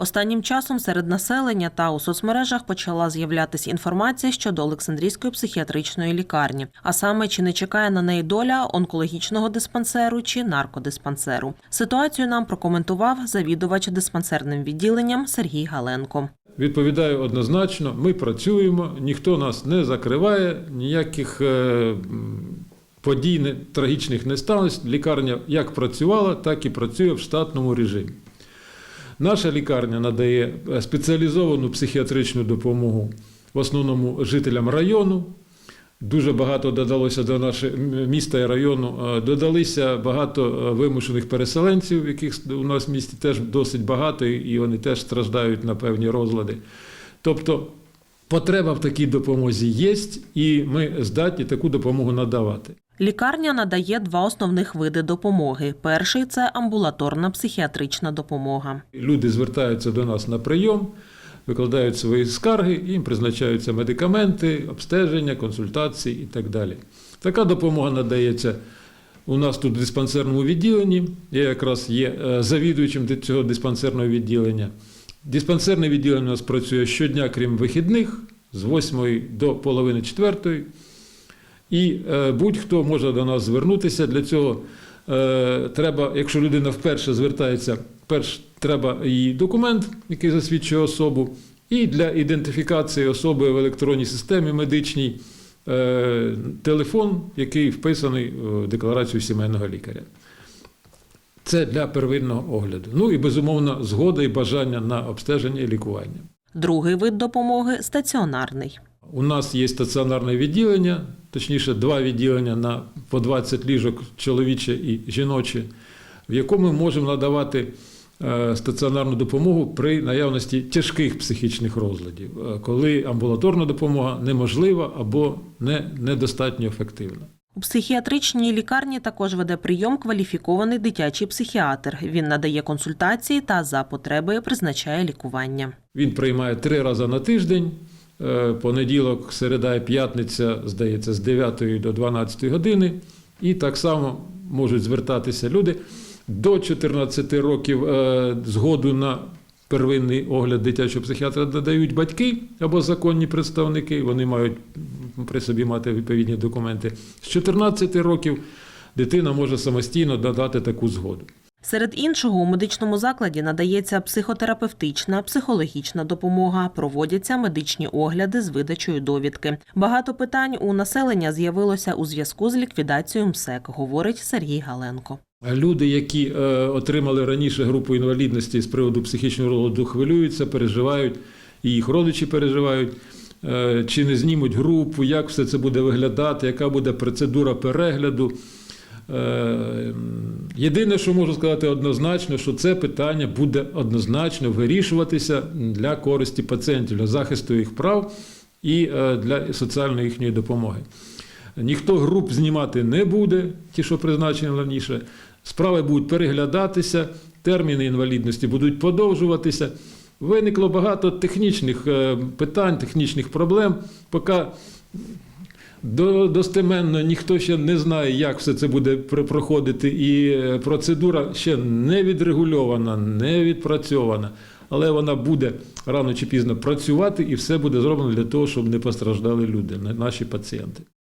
Останнім часом серед населення та у соцмережах почала з'являтися інформація щодо Олександрійської психіатричної лікарні, а саме чи не чекає на неї доля онкологічного диспансеру чи наркодиспансеру. Ситуацію нам прокоментував завідувач диспансерним відділенням Сергій Галенко. Відповідаю однозначно, ми працюємо, ніхто нас не закриває, ніяких е, подій трагічних не сталося. Лікарня як працювала, так і працює в штатному режимі. Наша лікарня надає е, спеціалізовану психіатричну допомогу в основному жителям району. Дуже багато додалося до нашого міста і району. Е, Додалися багато е, вимушених переселенців, яких у нас в місті теж досить багато, і вони теж страждають на певні розлади. Тобто потреба в такій допомозі є, і ми здатні таку допомогу надавати. Лікарня надає два основних види допомоги. Перший це амбулаторна психіатрична допомога. Люди звертаються до нас на прийом, викладають свої скарги, їм призначаються медикаменти, обстеження, консультації і так далі. Така допомога надається у нас тут в диспансерному відділенні. Я якраз є е, завідуючим цього диспансерного відділення. Диспансерне відділення у нас працює щодня, крім вихідних, з 8 до половини 4. І е, будь-хто може до нас звернутися. Для цього е, треба, якщо людина вперше звертається, перш треба її документ, який засвідчує особу, і для ідентифікації особи в електронній системі медичній е, телефон, який вписаний в декларацію сімейного лікаря. Це для первинного огляду. Ну і безумовно згода і бажання на обстеження і лікування. Другий вид допомоги стаціонарний. У нас є стаціонарне відділення, точніше, два відділення на по 20 ліжок чоловіче і жіноче, в якому ми можемо надавати е, стаціонарну допомогу при наявності тяжких психічних розладів, е, коли амбулаторна допомога неможлива або не, недостатньо ефективна. У психіатричній лікарні також веде прийом кваліфікований дитячий психіатр. Він надає консультації та за потреби призначає лікування. Він приймає три рази на тиждень. Е, Понеділок, середа і п'ятниця, здається, з 9 до 12 години. І так само можуть звертатися люди до 14 років е, згоду на первинний огляд дитячого психіатра надають батьки або законні представники. Вони мають при собі мати відповідні документи. З 14 років дитина може самостійно надати таку згоду. Серед іншого у медичному закладі надається психотерапевтична, психологічна допомога, проводяться медичні огляди з видачею довідки. Багато питань у населення з'явилося у зв'язку з ліквідацією МСЕК, говорить Сергій Галенко. Люди, які е, отримали раніше групу інвалідності з приводу психічного розладу, хвилюються, переживають, і їх родичі переживають, е, чи не знімуть групу, як все це буде виглядати, яка буде процедура перегляду. Е, Єдине, що можу сказати однозначно, що це питання буде однозначно вирішуватися для користі пацієнтів, для захисту їх прав і е, для соціальної їхньої допомоги. Ніхто груп знімати не буде, ті, що призначені раніше. Справи будуть переглядатися, терміни інвалідності будуть подовжуватися. Виникло багато технічних е, питань, технічних проблем. Поки достеменно ніхто ще не знає, як все це буде проходити, і е, процедура ще не відрегульована, не відпрацьована. Але вона буде рано чи пізно працювати, і все буде зроблено для того, щоб не постраждали люди, наші пацієнти.